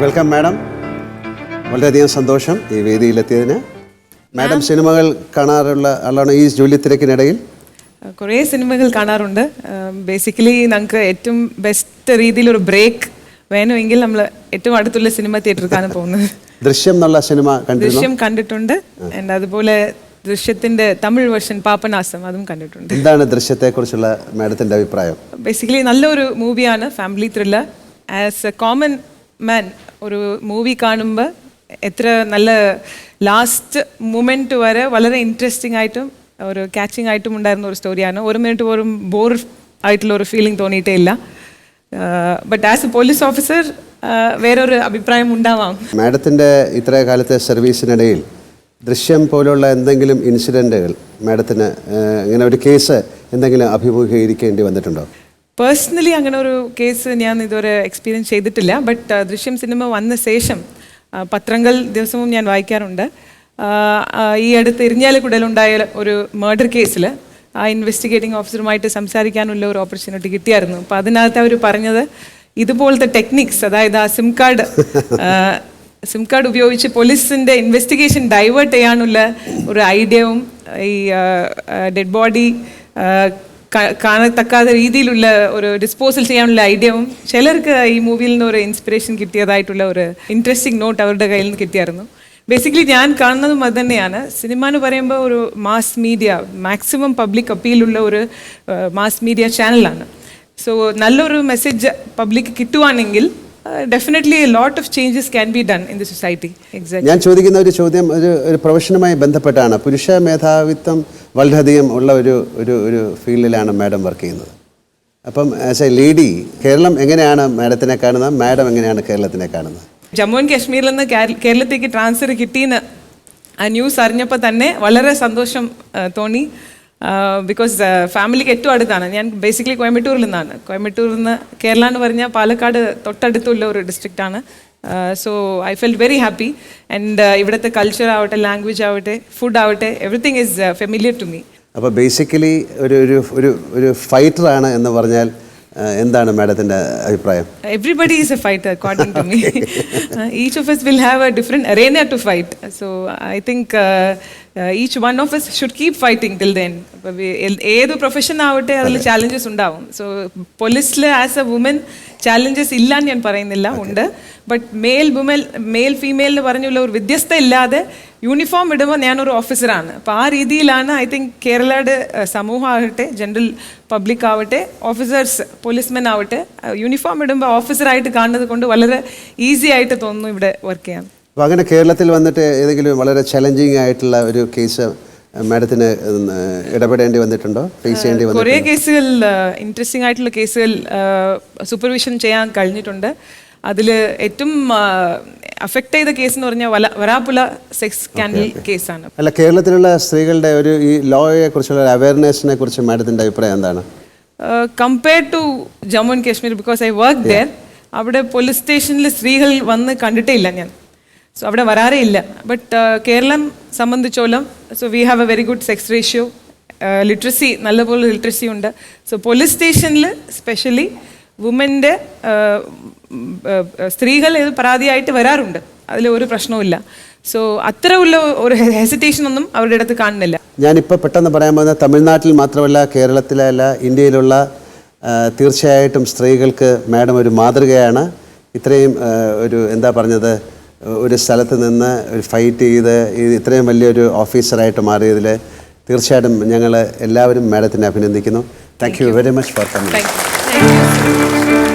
Welcome madam. വളരെയധികം സന്തോഷം ഈ വേദിയിലെത്തിയതിന്. മാഡം സിനിമകൾ കാണാറുള്ള ആളാണ് ഈ ജോലി തിരക്കിനിടയിൽ? കുറേ സിനിമകൾ കാണാറുണ്ട്. ബേസിക്കലി നമുക്ക് ഏറ്റവും ബെസ്റ്റ് രീതിയിൽ ഒരു ബ്രേക്ക് വേണമെങ്കിൽ നമ്മൾ ഏറ്റവും അടുത്തുള്ള സിനിമ തിയേറ്ററിലാണ് പോകുന്നത്. ദൃശ്യം എന്നുള്ള സിനിമ ദൃശ്യം കണ്ടിട്ടുണ്ട്. അതുപോലെ ദൃശ്യത്തിന്റെ തമിഴ് വേർഷൻ പാപ്പനാസം അതും കണ്ടിട്ടുണ്ട്. എന്താണ് ദൃശ്യത്തെ കുറിച്ചുള്ള മാഡത്തിന്റെ അഭിപ്രായം? ബേസിക്കലി നല്ലൊരു മൂവിയാണ് family thriller as a common man ഒരു മൂവി കാണുമ്പോൾ എത്ര നല്ല ലാസ്റ്റ് മൂമെന്റ് വരെ വളരെ ഇൻട്രസ്റ്റിംഗ് ആയിട്ടും ഒരു കാച്ചിങ് ആയിട്ടും ഉണ്ടായിരുന്ന ഒരു സ്റ്റോറിയാണ് ഒരു മിനിറ്റ് പോലും ബോർ ആയിട്ടുള്ള ഒരു ഫീലിംഗ് തോന്നിയിട്ടേ ഇല്ല. But as a police officer വേറൊരു അഭിപ്രായം ഉണ്ടാവാം. മാഡത്തിന്റെ ഇത്ര കാലത്തെ സർവീസിനിടയിൽ ദൃശ്യം പോലുള്ള എന്തെങ്കിലും ഇൻസിഡന്റുകൾ മാഡത്തിന് ഇങ്ങനെ ഒരു കേസ് എന്തെങ്കിലും അഭിമുഖീകരിക്കേണ്ടി വന്നിട്ടുണ്ടോ? പേഴ്സണലി അങ്ങനെ ഒരു കേസ് ഞാൻ ഇതുവരെ എക്സ്പീരിയൻസ് ചെയ്തിട്ടില്ല. ബട്ട് ദൃശ്യം സിനിമ വന്ന ശേഷം പത്രങ്ങൾ ദിവസവും ഞാൻ വായിക്കാറുണ്ട്. ആ, ഈ അടുത്ത് ഇരിഞ്ഞാലക്കുടയിലുണ്ടായ ഒരു മർഡർ കേസിൽ ആ ഇൻവെസ്റ്റിഗേറ്റിംഗ് ഓഫീസറുമായിട്ട് സംസാരിക്കാനുള്ള ഒരു ഓപ്പർച്യൂണിറ്റി കിട്ടിയായിരുന്നു. അപ്പോൾ അതിനകത്ത് അവർ പറഞ്ഞത് ഇതുപോലത്തെ ടെക്നിക്സ് അതായത് ആ സിം കാർഡ് സിം കാർഡ് ഉപയോഗിച്ച് പോലീസിന്റെ ഇൻവെസ്റ്റിഗേഷൻ ഡൈവേർട്ട് ചെയ്യാനുള്ള ഒരു ഐഡിയയും ഈ ഡെഡ് ബോഡി കാണത്തക്കാത്ത രീതിയിലുള്ള ഒരു ഡിസ്പോസൽ ചെയ്യാനുള്ള ഐഡിയവും ചിലർക്ക് ഈ മൂവിയിൽ നിന്ന് ഒരു ഇൻസ്പിറേഷൻ കിട്ടിയതായിട്ടുള്ള ഒരു ഇൻട്രസ്റ്റിംഗ് നോട്ട് അവരുടെ കയ്യിൽ നിന്ന് കിട്ടിയായിരുന്നു. ബേസിക്കലി ഞാൻ കാണുന്നതും അത് തന്നെയാണ്. സിനിമ എന്ന് പറയുമ്പോൾ ഒരു മാസ് മീഡിയ മാക്സിമം പബ്ലിക് അപ്പീലുള്ള ഒരു മാസ് മീഡിയ ചാനലാണ് സോ നല്ലൊരു മെസ്സേജ് പബ്ലിക് കിട്ടുവാണെങ്കിൽ definitely lot of changes can be done in the society exact ഞാൻ ചോദിക്കുന്ന ഒരു ചോദ്യം ഒരു ഒരു പ്രൊഫഷനുമായി ബന്ധപ്പെട്ടാണ്. പുരുഷ മേധാവിത്വം വളരെയധികം ഉള്ള ഒരു ഒരു ഒരു ഫീൽഡിലാണ് മാഡം വർക്ക് ചെയ്യുന്നത്. അപ്പം ആസ് എ ലേഡി കേരളം എങ്ങനെയാണ് മാഡത്തിനെ കാണുന്നത്? മാഡം എങ്ങനെയാണ് കേരളത്തിനെ കാണുന്നത്? ജമ്മു ആൻഡ് കാശ്മീരിൽ നിന്ന് കേരളത്തിലേക്ക് കേരളത്തേക്ക് ട്രാൻസ്ഫർ കിട്ടിയെന്ന് ആ ന്യൂസ് അറിഞ്ഞപ്പോൾ തന്നെ വളരെ സന്തോഷം തോന്നി. ബിക്കോസ് ഫാമിലിക്ക് ഏറ്റവും അടുത്താണ്. ഞാൻ ബേസിക്കലി കോയമ്പത്തൂരിൽ നിന്നാണ്. കോയമ്പത്തൂരിൽ നിന്ന് കേരള എന്ന് പറഞ്ഞാൽ പാലക്കാട് തൊട്ടടുത്തുള്ള ഒരു ഡിസ്ട്രിക്റ്റാണ് so I feel very happy and ഇവിടുത്തെ കൾച്ചർ ആവട്ടെ ലാംഗ്വേജ് ആവട്ടെ ഫുഡ് ആവട്ടെ everything is familiar to me അപ്പോൾ ബേസിക്കലി ഒരു ഒരു ഒരു ഫൈറ്റർ ഫൈറ്ററാണ് എന്ന് പറഞ്ഞാൽ എന്താണ് മാഡത്തിന്റെ അഭിപ്രായം Everybody is a fighter, according to me. Uh, each of us will have a different arena to fight. So I think uh, uh, each one of us should keep fighting till then. ഇപ്പൊ വി- എൽ- ഏത് profession ആവട്ടെ അതിൽ challenges ഉണ്ടാവും so പോലീസിൽ as A woman challenges ഇല്ലാന്ന് ഞാൻ പറയുന്നില്ല ഉണ്ട്. But male woman male female എന്ന് പറഞ്ഞുള്ള ഒരു വ്യത്യസ്ത ഇല്ലാതെ യൂണിഫോം ഇടുമ്പോൾ ഞാനൊരു ഓഫീസറാണ് അപ്പോൾ ആ രീതിയിലാണ് ഐ തിങ്ക് കേരളയുടെ സമൂഹം സമൂഹമാകട്ടെ ജനറൽ പബ്ലിക് ആവട്ടെ ഓഫീസേഴ്സ് പോലീസ്മെൻ ആവട്ടെ യൂണിഫോം ഇടുമ്പോൾ ഓഫീസറായിട്ട് കാണുന്നത് കൊണ്ട് വളരെ ഈസി ആയിട്ട് തോന്നുന്നു ഇവിടെ വർക്ക് ചെയ്യാൻ. അപ്പോൾ അങ്ങനെ കേരളത്തിൽ വന്നിട്ട് ഏതെങ്കിലും വളരെ ചലഞ്ചിങ് ആയിട്ടുള്ള ഒരു കേസ് മാഡത്തിന് ഇടപെടേണ്ടി വന്നിട്ടുണ്ടോ? ഫേസ് ചെയ്യേണ്ടി കുറേ കേസുകൾ ഇൻട്രസ്റ്റിംഗ് ആയിട്ടുള്ള കേസുകൾ സൂപ്പർവിഷൻ ചെയ്യാൻ കഴിഞ്ഞിട്ടുണ്ട്. അതിൽ ഏറ്റവും അഫക്റ്റ് ചെയ്ത കേസ് എന്ന് പറഞ്ഞാൽ വല വരാപ്പുല സെക്സ് സ്കാൻഡൽ കേസാണ് അല്ല കേരളത്തിലുള്ള സ്ത്രീകളുടെ ഒരു ഈ ലോയെ കുറിച്ചുള്ള അവയർനെസ്സിനെ കുറിച്ച് മാഡത്തിന്റെ അഭിപ്രായം എന്താണ്? Compare to Jammu and Kashmir because I work there അവിടെ പോലീസ് സ്റ്റേഷനിൽ സ്ത്രീകൾ വന്ന് കണ്ടിട്ടേ ഇല്ല ഞാൻ. സോ അവിടെ വരാറേ ഇല്ല. ബട്ട് കേരളം സംബന്ധിച്ചോളം so we have a very good sex ratio literacy നല്ലപോലെ ലിറ്ററസി ഉണ്ട്. സോ പോലീസ് സ്റ്റേഷനിൽ സ്പെഷ്യലി വുമന്റെ സ്ത്രീകൾ ഇത് പരാതിയായിട്ട് വരാറുണ്ട്. അതിൽ ഒരു പ്രശ്നവുമില്ല സോ അത്ര ഉള്ള ഒരു ഹെസിറ്റേഷൻ ഒന്നും അവരുടെ അടുത്ത് കാണുന്നില്ല. ഞാനിപ്പോൾ പെട്ടെന്ന് പറയാൻ പോകുന്നത് തമിഴ്നാട്ടിൽ മാത്രമല്ല കേരളത്തിലല്ല ഇന്ത്യയിലുള്ള തീർച്ചയായിട്ടും സ്ത്രീകൾക്ക് മാഡം ഒരു മാതൃകയാണ്. ഇത്രയും ഒരു എന്താ പറഞ്ഞത് ഒരു സ്ഥലത്ത് നിന്ന് ഒരു ഫൈറ്റ് ചെയ്ത് ഇത് ഇത്രയും വലിയൊരു ഓഫീസറായിട്ട് മാറിയതിൽ തീർച്ചയായിട്ടും ഞങ്ങൾ എല്ലാവരും മാഡത്തിനെ അഭിനന്ദിക്കുന്നു. Thank you very much for coming